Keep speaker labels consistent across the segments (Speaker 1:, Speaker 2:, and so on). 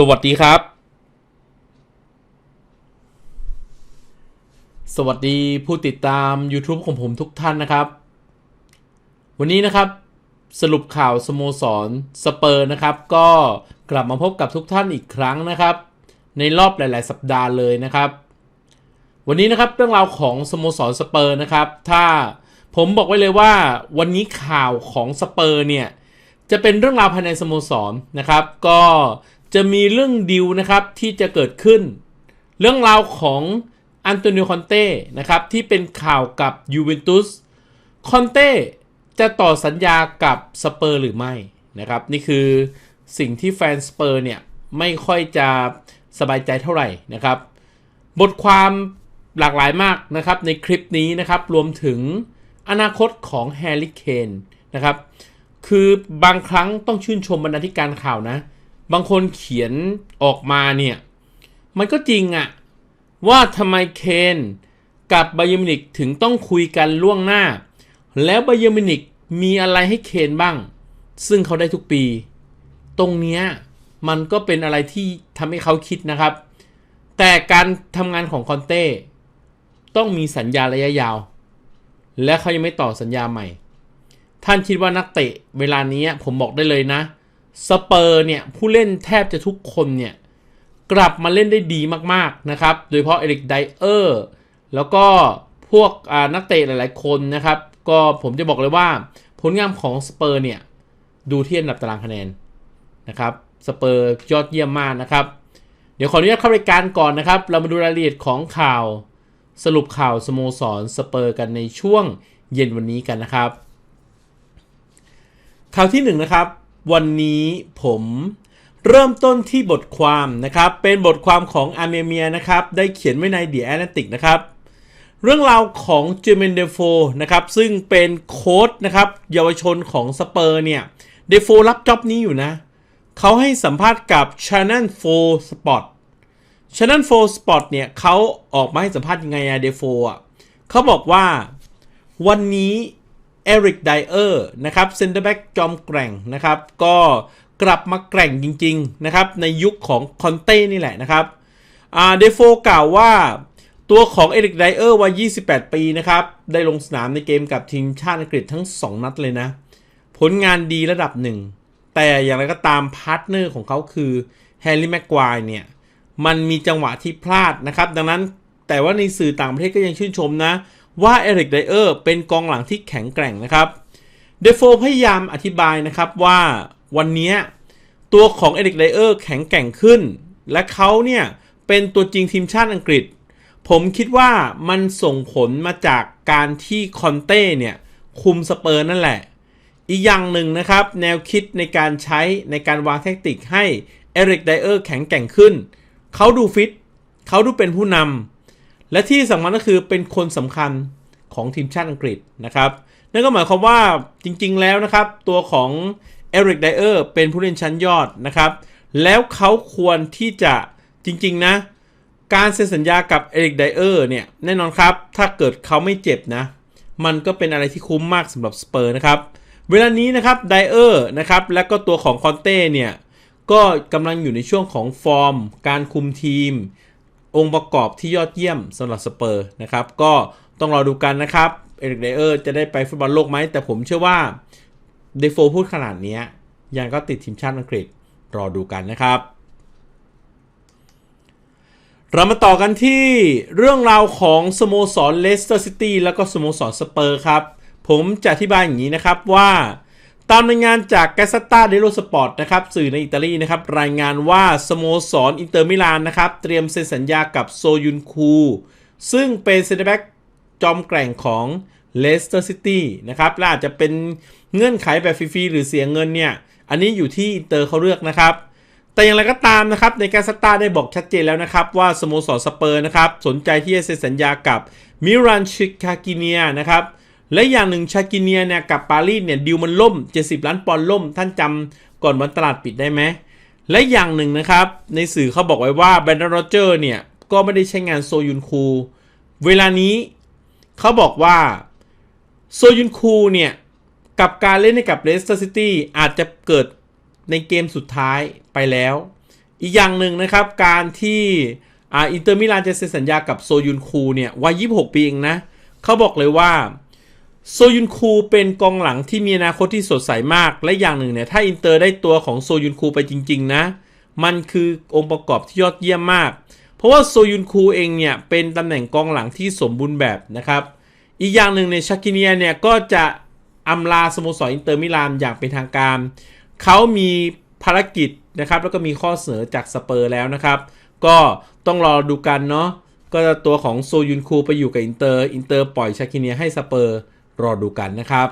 Speaker 1: สวัสดีครับ สวัสดีผู้ติดตาม YouTube ของผมทุกท่านนะครับ วันนี้นะครับสรุปข่าวสโมสรสเปอร์นะครับ ก็กลับมาพบกับทุกท่านอีกครั้งนะครับ ในรอบหลาย ๆ สัปดาห์เลยนะครับ วันนี้นะครับเรื่องราวของสโมสรสเปอร์นะครับ ถ้าผมบอกไว้เลยว่าวันนี้ข่าวของสเปอร์เนี่ยจะเป็นเรื่องราวภายในสโมสรนะครับ ก็ จะมีเรื่องดิวนะครับที่จะเกิดขึ้น เรื่องราวของอันโตนิโอคอนเต้นะครับที่เป็นข่าวกับยูเวนตุสคอนเต้จะต่อสัญญากับสเปอร์หรือไม่นะครับ นี่คือสิ่งที่แฟนสเปอร์เนี่ยไม่ค่อยจะสบายใจเท่าไหร่นะครับ บทความหลากหลายมากนะครับในคลิปนี้นะครับรวมถึงอนาคตของแฮร์รี่เคนนะครับ คือบางครั้งต้องชื่นชมบรรณาธิการข่าวนะ บางคนเขียนออกมาเนี่ย มันก็จริงอะว่าทำไมเคนกับไบเยมินิกถึงต้องคุยกันล่วงหน้า แล้วไบเยมินิกมีอะไรให้เคนบ้าง ซึ่งเขาได้ทุกปี ตรงเนี้ยมันก็เป็นอะไรที่ทำให้เขาคิดนะครับ แต่การทำงานของคอนเต้ต้องมีสัญญาระยะยาว และเขายังไม่ต่อสัญญาใหม่ ท่านคิดว่านักเตะเวลานี้ผมบอกได้เลยนะ สเปอร์เนี่ยผู้เล่นแทบจะทุกคนเนี่ยกลับมาเล่นได้ดีมากๆนะครับ โดยเฉพาะเอริกไดเออร์แล้วก็พวกนักเตะหลายๆคนนะครับ ก็ผมจะบอกเลยว่าผลงานของสเปอร์เนี่ยดูที่อันดับตารางคะแนนนะครับสเปอร์ยอดเยี่ยมมากนะครับ เดี๋ยวขออนุญาตเข้ารายการก่อนนะครับ เรามาดูรายละเอียดของข่าวสรุปข่าวสโมสรสเปอร์กันในช่วงเย็นวันนี้กันนะครับ ข่าวที่1นนะครับ วันนี้ผมเริ่มต้นที่บทความนะครับ เป็นบทความของอาร์เมเมียนะครับ ได้เขียนไว้ใน The Atlantic นะครับ เรื่องราวของเจเมนเดโฟนะครับ ซึ่งเป็นโค้ชนะครับเยาวชนของสเปอร์เนี่ย เดโฟรับจ็อบนี้อยู่นะ เขาให้สัมภาษณ์กับ Channel 4 Sport Channel 4 Sport เนี่ยเขาออกมาให้สัมภาษณ์ยังไงอะเดโฟอะเขาบอกว่าวันนี้ เอริกไดเออร์นะครับเซนเตอร์แบ็กจอมแกร่งนะครับก็กลับมาแกร่งจริงๆนะครับในยุคของคอนเต้นี่แหละนะครับเดโฟกล่าวว่าตัวของเอริกไดเออร์วัย 28 ปีนะครับได้ลงสนามในเกมกับทีมชาติอังกฤษทั้ง 2 นัดเลยนะ ผลงานดีระดับหนึ่ง แต่อย่างไรก็ตามพาร์ทเนอร์ของเขาคือแฮร์รี่แม็กควายเนี่ย มันมีจังหวะที่พลาดนะครับ ดังนั้นแต่ว่าในสื่อต่างประเทศก็ยังชื่นชมนะ ว่าเอริกไดเออร์เป็นกองหลังที่แข็งแกร่งนะครับเดฟโฟพยายามอธิบายนะครับว่าวันนี้ตัวของเอริกไดเออร์แข็งแกร่งขึ้น และเขาเนี่ยเป็นตัวจริงทีมชาติอังกฤษ ผมคิดว่ามันส่งผลมาจากการที่คอนเต้เนี่ยคุมสเปอร์นั่นแหละ อีกอย่างหนึ่งนะครับ แนวคิดในการใช้ในการวางแทคติกให้เอริกไดเออร์แข็งแกร่งขึ้น เขาดูฟิต เขาดูเป็นผู้นำ และที่สำคัญก็คือเป็นคนสำคัญของทีมชาติอังกฤษนะครับนั่นก็หมายความว่าจริงๆแล้วนะครับ ตัวของเอริกไดเออร์เป็นผู้เล่นชั้นยอดนะครับ แล้วเขาควรที่จะจริงๆนะ การเซ็นสัญญากับเอริกไดเออร์เนี่ยแน่นอนครับ ถ้าเกิดเขาไม่เจ็บนะ มันก็เป็นอะไรที่คุ้มมากสำหรับสเปอร์นะครับเวลานี้นะครับไดเออร์นะครับและก็ตัวของคอนเต้เนี่ยก็กำลังอยู่ในช่วงของฟอร์ม การคุมทีม องค์ประกอบที่ยอดเยี่ยมสำหรับสเปอร์นะครับ ก็ต้องรอดูกันนะครับเอริกไดเออร์จะได้ไปฟุตบอลโลกไหม แต่ผมเชื่อว่าเดโฟพูดขนาดนี้ยังก็ติดทีมชาติอังกฤษรอดูกันนะครับ เรามาต่อกันที่เรื่องราวของสโมสรเลสเตอร์ซิตี้แล้วก็สโมสรสเปอร์ครับ ผมจะอธิบายอย่างนี้นะครับว่า ตามรายงานจากแกสตาเดโลสปอร์ตนะครับสื่อในอิตาลีนะครับรายงานว่าสโมสรอินเตอร์มิลานนะครับเตรียมเซ็นสัญญากับโซยุนคู ซึ่งเป็นเซนเตอร์แบ็กจอมแกร่งของเลสเตอร์ซิตี้นะครับและอาจจะเป็นเงื่อนไขแบบฟรีๆหรือเสียเงินเนี่ย อันนี้อยู่ที่อินเตอร์เขาเลือกนะครับ แต่อย่างไรก็ตามนะครับในการสตาร์ได้บอกชัดเจนแล้วนะครับ ว่าสโมสรสเปอร์นะครับสนใจที่จะเซ็นสัญญากับมิรันชิคากิเนียนะครับ และอย่างหนึ่งชากิเนียเนี่ยกับปารีสเนี่ยดิวมันล่ม 70 ล้านปอนด์ล่ม ท่านจำก่อนวันตลาดปิดได้ไหม และอย่างหนึ่งนะครับ ในสื่อเขาบอกไว้ว่าแบรนด์โรเจอร์เนี่ย ก็ไม่ได้ใช้งานโซยุนคู เวลานี้เขาบอกว่าโซยุนคูเนี่ยกับการเล่นให้กับเลสเตอร์ซิตี้อาจจะเกิดในเกมสุดท้ายไปแล้ว อีกอย่างหนึ่งนะครับการที่อินเตอร์มิลานจะเซ็นสัญญากับโซยุนคูเนี่ยวัย 26 ปีเองนะเขาบอกเลยว่า โซยุนคูเป็นกองหลังที่มีอนาคตที่สดใสมาก และอย่างหนึ่งเนี่ยถ้าอินเตอร์ได้ตัวของโซยุนคูไปจริง ๆ นะ มันคือองค์ประกอบที่ยอดเยี่ยมมาก เพราะว่าโซยุนคูเองเนี่ยเป็นตำแหน่งกองหลังที่สมบูรณ์แบบนะครับ อีกอย่างหนึ่งในชากิเนียเนี่ยก็จะอำลาสโมสรอินเตอร์มิลานอย่างเป็นทางการ เขามีภารกิจนะครับแล้วก็มีข้อเสนอจากสเปอร์แล้วนะครับ ก็ต้องรอดูกันเนาะก็ตัวของโซยุนคูไปอยู่กับอินเตอร์อินเตอร์ปล่อยชากิเนียให้สเปอร์ รอดูกันนะครับ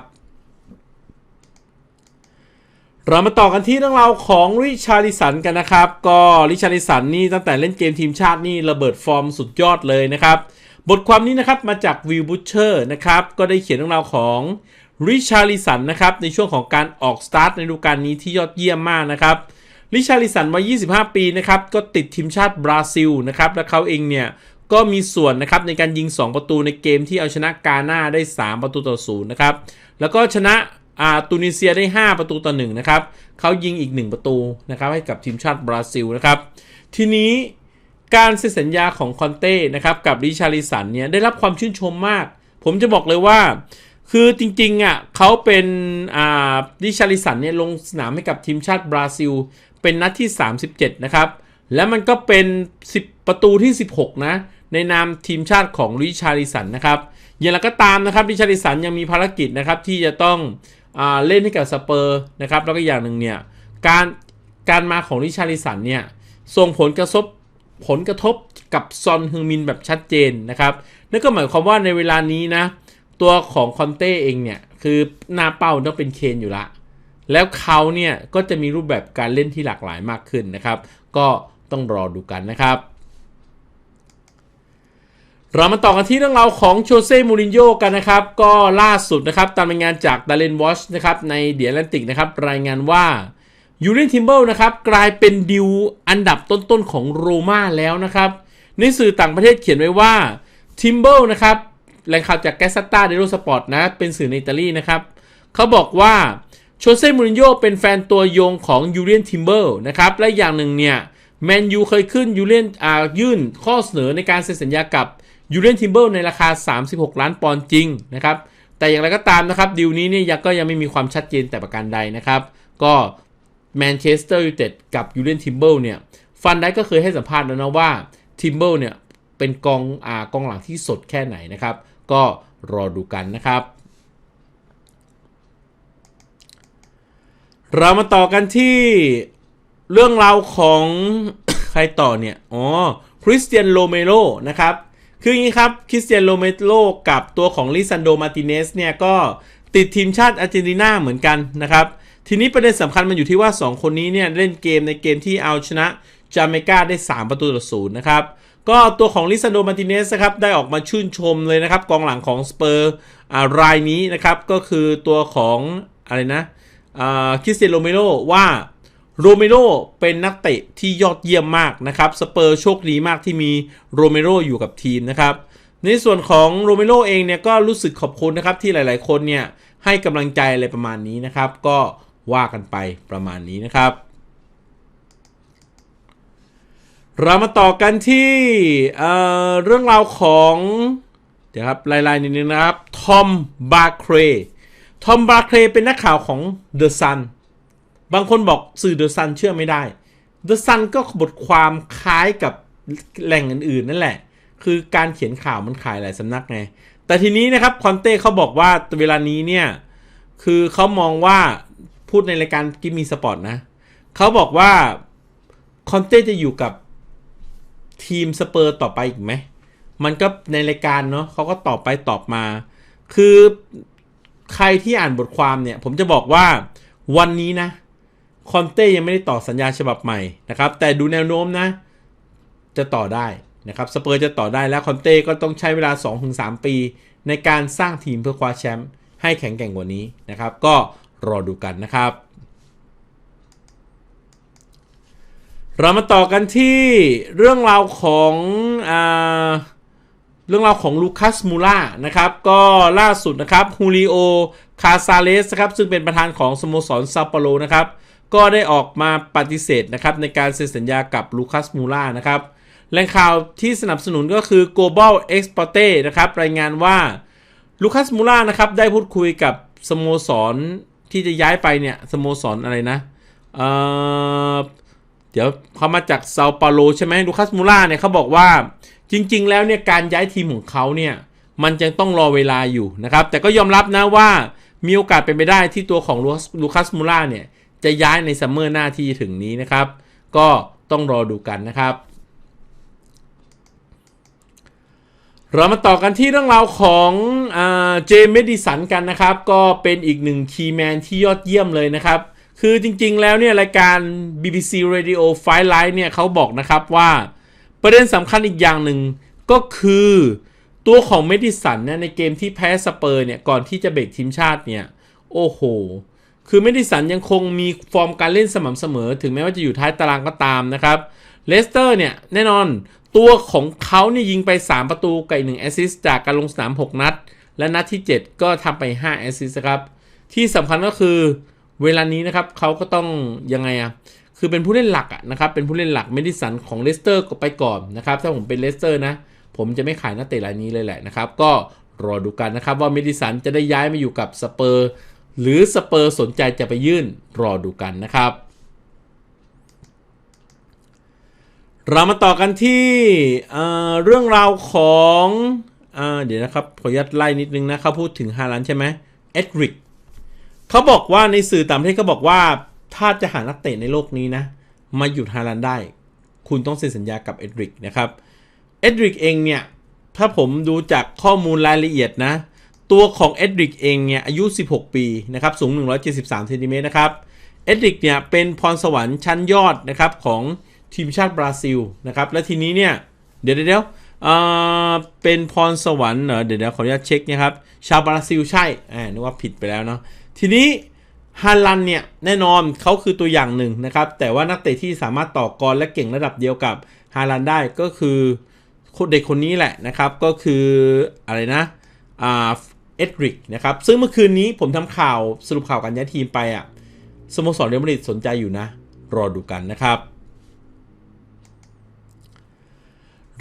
Speaker 1: เรามาต่อกันที่เรื่องราวของริชาริสันกันนะครับ ก็ริชาริสันนี่ตั้งแต่เล่นเกมทีมชาตินี่ระเบิดฟอร์มสุดยอดเลยนะครับ บทความนี้นะครับมาจากวิวบูเชอร์นะครับ ก็ได้เขียนเรื่องราวของริชาริสันนะครับในช่วงของการออกสตาร์ทในฤดูกาลนี้ที่ยอดเยี่ยมมากนะครับริชาริสันวัย 25 ปีนะครับ ก็ติดทีมชาติบราซิลนะครับ และเขาเองเนี่ย ก็มีส่วนนะครับในการยิง 2 ประตูในเกมที่เอาชนะกาหน้าได้ 3 ประตูต่อศูนย์นะครับ แล้วก็ชนะอาตูนิเซียได้ 5 ประตูต่อ1นะครับเขายิงอีก 1 ประตูนะครับให้กับทีมชาติบราซิลนะครับทีนี้การเซ็นสัญญาของคอนเต้นะครับกับริชาริสันเนี่ยได้รับความชื่นชมมาก ผมจะบอกเลยว่า คือจริงๆอะเขาเป็นอ่าริชาริสันเนี่ยลงสนามให้กับทีมชาติบราซิล เป็นนัดที่ 37 นะครับ และมันก็เป็น 10 ประตูที่ 16 นะ ในนามทีมชาติของริชาริสันนะครับอย่างไรก็ตามนะครับริชาริสันยังมีภารกิจนะครับที่จะต้องอเล่นให้กับสเปอร์นะครับแล้วก็อย่างหนึ่งเนี่ยการการมาของริชาริสันเนี่ยส่งผลกระทบผลกระทบกับซอนฮึงมินแบบชัดเจนนะครับนั่นก็หมายความว่าในเวลานี้นะตัวของคอนเต้เองเนี่ยคือหน้าเป้าต้องเป็นเคนอยู่ละ แล้วเขาเนี่ยก็จะมีรูปแบบการเล่นที่หลากหลายมากขึ้นนะครับ ก็ต้องรอดูกันนะครับ เรามาต่อกันที่เรื่องราวของโชเซ่ มูรินโญ่กันนะครับ ก็ล่าสุดนะครับ ตามรายงานจากดาเลนวอชนะครับในเดียร์แลนติกนะครับ รายงานว่ายูเรนทิมเบิลนะครับ กลายเป็นดิวอันดับต้นๆของโรม่าแล้วนะครับ ในสื่อต่างประเทศเขียนไว้ว่าทิมเบิลนะครับแหล่งข่าวจากแกสตาเดโรสปอร์ตนะ เป็นสื่อในอิตาลีนะครับ เขาบอกว่าโชเซ่มูรินโญ่เป็นแฟนตัวยงของยูเรียนทิมเบอร์นะครับ และอย่างหนึ่งเนี่ยแมนยูเคยขึ้นยูเรียนอ่ายื่นข้อเสนอในการเซ็นสัญญากับ ยูเรียนทิมเบอร์ในราคา 36 ล้านปอนด์จริงนะครับ แต่อย่างไรก็ตามนะครับดีลนี้เนี่ยยังก็ยังไม่มีความชัดเจนแต่ประการใดนะครับ ก็แมนเชสเตอร์ยูไนเต็ดกับยูเรียนทิมเบอร์เนี่ยฟันได้ก็เคยให้สัมภาษณ์แล้วนะว่าทิมเบอร์เนี่ยเป็นกองอากองหลังที่สดแค่ไหนนะครับ ก็รอดูกันนะครับ เรามาต่อกันที่เรื่องราวของใครต่อเนี่ย อ๋อคริสเตียนโรเมโรนะครับ คืออย่างนี้ครับคริสเตียนโรเมโรกับตัวของลิซันโดมาติเนสเนี่ยก็ติดทีมชาติอาร์เจนตินาเหมือนกันนะครับ ทีนี้ประเด็นสำคัญมันอยู่ที่ว่า 2 คนนี้เนี่ยเล่นเกมในเกมที่เอาชนะจาเมกาได้ 3 ประตูต่อศูนย์นะครับก็ตัวของลิซันโดมาติเนสครับได้ออกมาชื่นชมเลยนะครับ กองหลังของสเปอร์รายนี้นะครับ ก็คือตัวของอะไรนะคริสเตียนโรเมโรว่า โรเมโรเป็นนักเตะที่ยอดเยี่ยมมากนะครับ สเปอร์โชคดีมากที่มีโรเมโรอยู่กับทีมนะครับ ในส่วนของโรเมโรเองเนี่ยก็รู้สึกขอบคุณนะครับที่หลายๆ คนเนี่ยให้กำลังใจอะไรประมาณนี้นะครับ ก็ว่ากันไปประมาณนี้นะครับ เรามาต่อกันที่เเรื่องราวของเดี๋ยวครับลายๆนิดนึงนะครับทอมบาเครทอมบาเครเป็นนักข่าวของ The Sun บางคนบอกสื่อ The Sun เชื่อไม่ได้ The Sun ก็บทความคล้ายกับแหล่งอื่นๆ นั่นแหละ คือการเขียนข่าวมันขายหลายสำนักไง แต่ทีนี้นะครับคอนเต้เขาบอกว่าเวลานี้เนี่ย คือเขามองว่าพูดในรายการกิมมีสปอร์ตนะ เขาบอกว่าคอนเต้จะอยู่กับทีมสเปอร์ต่อไปอีกไหม มันก็ในรายการเนาะเขาก็ตอบไปตอบมา คือใครที่อ่านบทความเนี่ย ผมจะบอกว่าวันนี้นะ คอนเต้ยังไม่ได้ต่อสัญญาฉบับใหม่นะครับ แต่ดูแนวโน้มนะ จะต่อได้นะครับสเปอร์จะต่อได้แล้วคอนเต้ก็ต้องใช้เวลา 2-3 ปี ในการสร้างทีมเพื่อคว้าแชมป์ให้แข็งแกร่งกว่านี้นะครับ ก็รอดูกันนะครับ เรามาต่อกันที่เรื่องราวของอเรื่องราวของลูคัสมูล่านะครับ ก็ล่าสุดนะครับฮูริโอคาซาเลสครับซึ่งเป็นประธานของสโมสรซาเปโลนะครับ ก็ได้ออกมาปฏิเสธนะครับในการเซ็นสัญญากับลูคัสมูล่านะครับแหล่งข่าวที่สนับสนุนก็คือ Global Exporte นะครับรายงานว่าลูคัสมูล่านะครับได้พูดคุยกับสโมสรที่จะย้ายไปเนี่ยสโมสรอะไรนะเออเดี๋ยวเขามาจากเซาเปาโลใช่ไหมลูคัสมูล่าเนี่ยเขาบอกว่าจริง ๆ แล้วเนี่ยการย้ายทีมของเขาเนี่ยมันยังต้องรอเวลาอยู่นะครับ แต่ก็ยอมรับนะว่ามีโอกาสเป็นไปได้ที่ตัวของลูคัสมูล่าเนี่ย จะย้ายในซัมเมอร์หน้าที่ถึงนี้นะครับ ก็ต้องรอดูกันนะครับ เรามาต่อกันที่เรื่องราวของเจมส์เมดิสันกันนะครับ ก็เป็นอีกหนึ่งคีย์แมนที่ยอดเยี่ยมเลยนะครับ คือจริงๆแล้วเนี่ยรายการ BBC Radio Fight Live เนี่ยเขาบอกนะครับว่าประเด็นสำคัญอีกอย่างหนึ่งก็คือตัวของเมดิสันเนี่ยในเกมที่แพ้สเปอร์เนี่ยก่อนที่จะเบรกทีมชาติเนี่ย โอ้โห คือเมดิสันยังคงมีฟอร์มการเล่นสม่ำเสมอ ถึงแม้ว่าจะอยู่ท้ายตารางก็ตามนะครับเลสเตอร์เนี่ยแน่นอนตัวของเขาเนี่ยยิงไป 3 ประตูกับหนึ่งแอสซิสต์จากการลงสนาม 6 นัด และนัดที่ 7 ก็ทำไป5แอสซิสต์ครับ ที่สำคัญก็คือเวลานี้นะครับเขาก็ต้องยังไงอะคือเป็นผู้เล่นหลักนะครับ เป็นผู้เล่นหลักเมดิสันของเลสเตอร์ก็ไปก่อนนะครับ ถ้าผมเป็นเลสเตอร์นะ ผมจะไม่ขายนักเตะรายนี้เลยแหละนะครับ ก็รอดูกันนะครับว่าเมดิสันจะได้ย้ายมาอยู่กับสเปอร์ หรือสเปอร์สนใจจะไปยื่นรอดูกันนะครับ เรามาต่อกันที่เเรื่องราวของอเดี๋ยวนะครับ ขอยัดไล่นิดนึงนะเขาพูดถึงฮาลันใช่ไหมเอ็ดริกเขาบอกว่าในสื่อต่างประเทศเขาบอกว่าถ้าจะหานักเตะในโลกนี้นะ มาหยุดฮาลันได้ คุณต้องเซ็นสัญญากับเอ็ดริกนะครับเอ็ดริกเองเนี่ย ถ้าผมดูจากข้อมูลรายละเอียดนะ ตัวของเอ็ดริกเองเนี่ยอายุ 16 ปีนะครับสูง 173เซนติเมตรนะครับเอ็ดริกเนี่ยเป็นพรสวรรค์ชั้นยอดนะครับของทีมชาติบราซิลนะครับและทีนี้เนี่ยเดี๋ยวเดี๋ยวเป็นพรสวรรค์เหรอเดี๋ยวเดี๋ยวขออนุญาตเช็คนะครับชาวบราซิลใช่อ่านึกว่าผิดไปแล้วเนาะทีนี้ฮาลันเนี่ยแน่นอนเขาคือตัวอย่างหนึ่งนะครับแต่ว่านักเตะที่สามารถต่อกรและเก่งระดับเดียวกับฮาลันได้ก็คือเด็กคนนี้แหละนะครับก็คืออะไรนะอ่า เอ็ดริกนะครับ ซึ่งเมื่อคืนนี้ผมทำข่าวสรุปข่าวการย้ายทีมไปอะ่ะสโมสรเรอัลมาดริดสนใจอยู่นะ รอดูกันนะครับ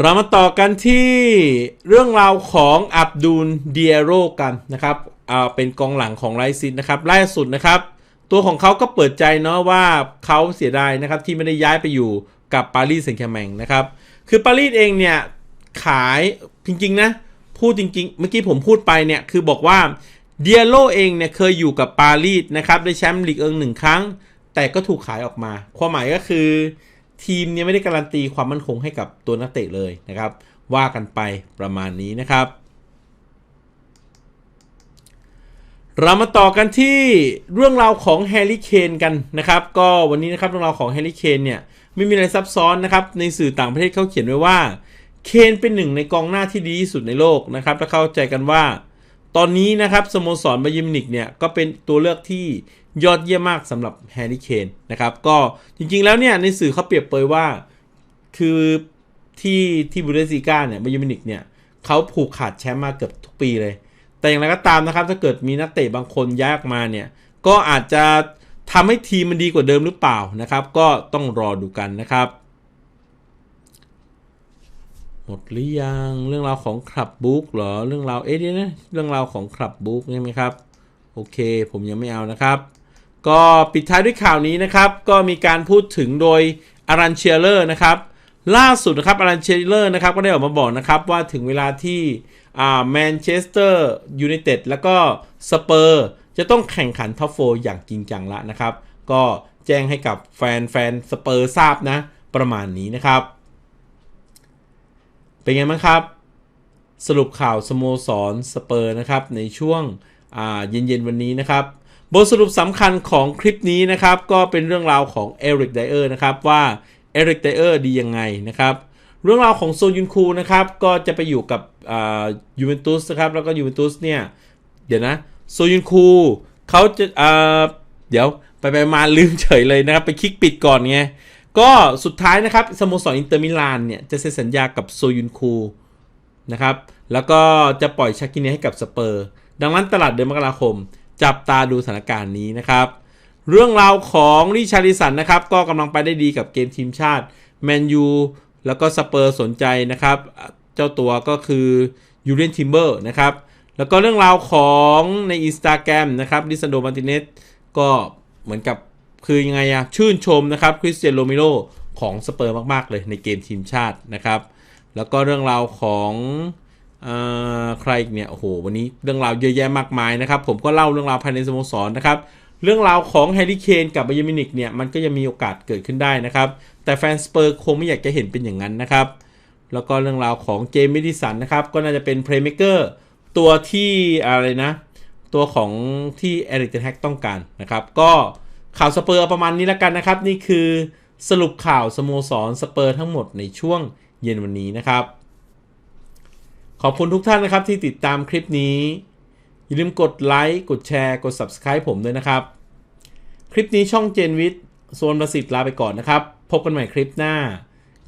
Speaker 1: เรามาต่อกันที่เรื่องราวของอับดุลเดียโรกันนะครับเอาเป็นกองหลังของไรซินนะครับล่าสุดนะครับ ตัวของเขาก็เปิดใจเนาะว่าเขาเสียดายนะครับที่ไม่ได้ย้ายไปอยู่กับปารีสแซงต์แชร์แมงนะครับ คือปารีสเองเนี่ยขายจริงๆนะ พูดจริงๆ เมื่อกี้ผมพูดไปเนี่ย คือบอกว่าเดียโลเองเนี่ยเคยอยู่กับปารีสนะครับ ได้แชมป์ลีกเอิงหนึ่งครั้ง แต่ก็ถูกขายออกมา ความหมายก็คือ ทีมเนี่ยไม่ได้การันตีความมั่นคงให้กับตัวนักเตะเลยนะครับ ว่ากันไปประมาณนี้นะครับ เรามาต่อกันที่เรื่องราวของแฮร์รี่เคนกันนะครับ ก็วันนี้นะครับเรื่องราวของแฮร์รี่เคนเนี่ยไม่มีอะไรซับซ้อนนะครับ ในสื่อต่างประเทศเขาเขียนไว้ว่า เคนเป็นหนึ่งในกองหน้าที่ดีที่สุดในโลกนะครับและเข้าใจกันว่า ตอนนี้นะครับสโมสรบายิมนิกเนี่ยก็เป็นตัวเลือกที่ยอดเยี่ยมมากสำหรับแฮร์รี่เคนนะครับก็จริงๆแล้วเนี่ยในสื่อเขาเปรียบเปยว่า คือที่ที่บูเดสซิก้าเนี่ยบายิมนิกเนี่ยเขาผูกขาดแชมป์มาเกือบทุกปีเลย แต่อย่างไรก็ตามนะครับถ้าเกิดมีนักเตะบางคนย้ายออกมาเนี่ยก็อาจจะทำให้ทีมมันดีกว่าเดิมหรือเปล่านะครับ ก็ต้องรอดูกันนะครับ หมดหรือยังเรื่องราวของคลับบุ๊กเหรอเรื่องราวเอ๊ะนี่นะเรื่องราวของคลับบุ๊กใช่ไหมครับโอเค ผมยังไม่เอานะครับ ก็ปิดท้ายด้วยข่าวนี้นะครับ ก็มีการพูดถึงโดยอารันเชียเลอร์นะครับล่าสุดนะครับอารันเชียเลอร์นะครับก็ได้ออกมาบอกนะครับว่าถึงเวลาที่อ่าแมนเชสเตอร์ยูไนเต็ดแล้วก็สเปอร์จะต้องแข่งขันท็อปโฟอย่างจริงจังละนะครับ ก็แจ้งให้กับแฟนแฟนสเปอร์ทราบนะ ประมาณนี้นะครับ เป็นไงบ้างครับ สรุปข่าวสโมสรสเปอร์นะครับในช่วงเย็นๆวันนี้นะครับ บทสรุปสำคัญของคลิปนี้นะครับ ก็เป็นเรื่องราวของเอริกไดเออร์นะครับว่าเอริกไดเออร์ดียังไงนะครับเรื่องราวของโซยุนคูนะครับก็จะไปอยู่กับยูเวนตุสนะครับแล้วก็ยูเวนตุสเนี่ยเดี๋ยวนะโซยุนคูเขาจะเดี๋ยวไปไปมาลืมเฉยเลยนะครับ ไปคลิกปิดก่อนไง ก็สุดท้ายนะครับสโมสรอินเตอร์มิลานเนี่ย จะเซ็นสัญญากับโซยุนคูนะครับ แล้วก็จะปล่อยชากิเนีให้กับสเปอร์ ดังนั้นตลาดเดือนมกราคม จับตาดูสถานการณ์นี้นะครับ เรื่องราวของริชาริสันนะครับ ก็กำลังไปได้ดีกับเกมทีมชาติแมนยูแล้วก็สเปอร์สนใจนะครับ เจ้าตัวก็คือยูเรนทิมเบอร์นะครับ แล้วก็เรื่องราวของใน Instagram นะครับดิซันโดมาติเนสก็เหมือนกับ คือยังไงอะชื่นชมนะครับคริสเตียนโรเมโรของสเปอร์มาก ๆ เลยในเกมทีมชาตินะครับ แล้วก็เรื่องราวของอใครอีกเนี่ยโอ้โหวันนี้เรื่องราวเยอะแยะมากมายนะครับ ผมก็เล่าเรื่องราวภายในสโมสรนะครับ เรื่องราวของแฮร์รี่เคนกับบยมินิกเนี่ยมันก็ยังมีโอกาสเกิดขึ้นได้นะครับ แต่แฟนสเปอร์คงไม่อยากจะเห็นเป็นอย่างนั้นนะครับ แล้วก็เรื่องราวของเจมส์มิดิสันนะครับ ก็น่าจะเป็นเพลย์เม k เกอร์ตัวที่อะไรนะ ตัวของที่เอริกเทนแฮกต้องการนะครับ ก็ ข่าวสเปอร์ประมาณนี้แล้วกันนะครับ นี่คือสรุปข่าวสโมสรสเปอร์ทั้งหมดในช่วงเย็นวันนี้นะครับ ขอบคุณทุกท่านนะครับที่ติดตามคลิปนี้ อย่าลืมกดไลค์กดแชร์กด Subscribe ผมด้วยนะครับ คลิปนี้ช่องเจนวิทย์โซนประสิทธิ์ลาไปก่อนนะครับ พบกันใหม่คลิปหน้า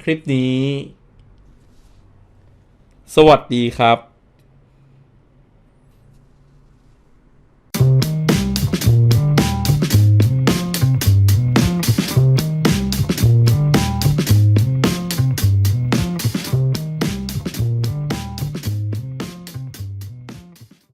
Speaker 1: คลิปนี้ สวัสดีครับ